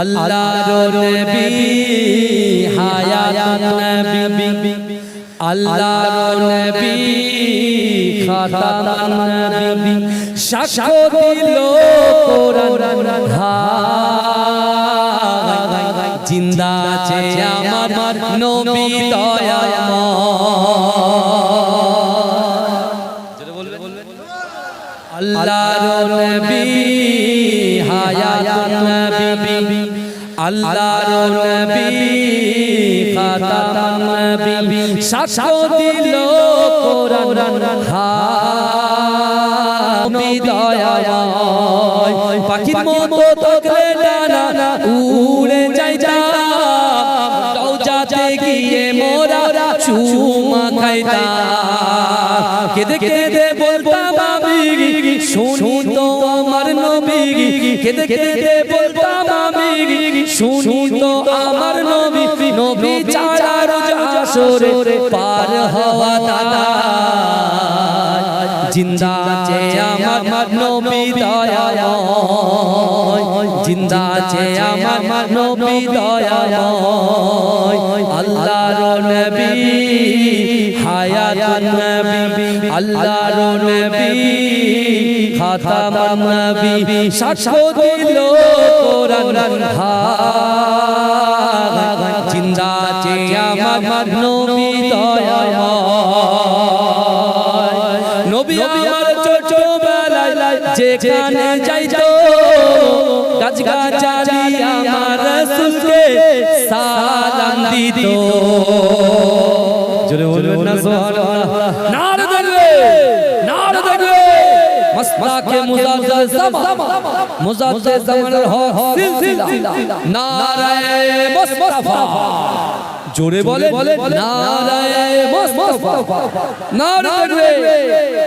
আল্লাহর নবী, হায়াত নবী, আল্লাহর নবী, খাতাম নবী, সাক্ষ্য দিল জিন্দা আছে আমার নবী আল্লাহর নবী, হায়াত আল্লাহর নবী খাতাম নবী সাক্ষ্য দিল কোরআন হাবি দয়াময় পাখির মতো থাকলে ডানা উড়ে যাই যা যাতে গিয়ে মোরা চুমা খাইতা কেঁদে কেঁদে বলতাম আমি শুনি তো আমার নবী। কেঁদে কেঁদে বলতাম আমি শুনি তো আমার নবী নবী রোজ আসরে পার হওয়া দাদা। জিন্দা আছে আমার নবী দয়াময়। জিন্দা আছে আমার নবী দয়াময়। আল্লাহর নবী হায়াত নবী, আল্লাহর নবী। খাতাম নবী সাক্ষ্য দিল কোরআন হায় জিন্দা আছে আমার নবী দয়াময়। নবী আমার ছোটবেলায় যেখানে যাইতো গাছ গাছালি আমার রাসূলকে সালাম দিত। জোরে বলবেন না সুবহানাল্লাহ। নারে দেখবে মাসলাকে মুজাদ্দিদ জামা। মুজাদ্দিদ জামানের হক। সিলসিলা নারায়ে মুস্তাফা। জোরে বলে নারায়ে মুস্তাফা। নারে দেখবে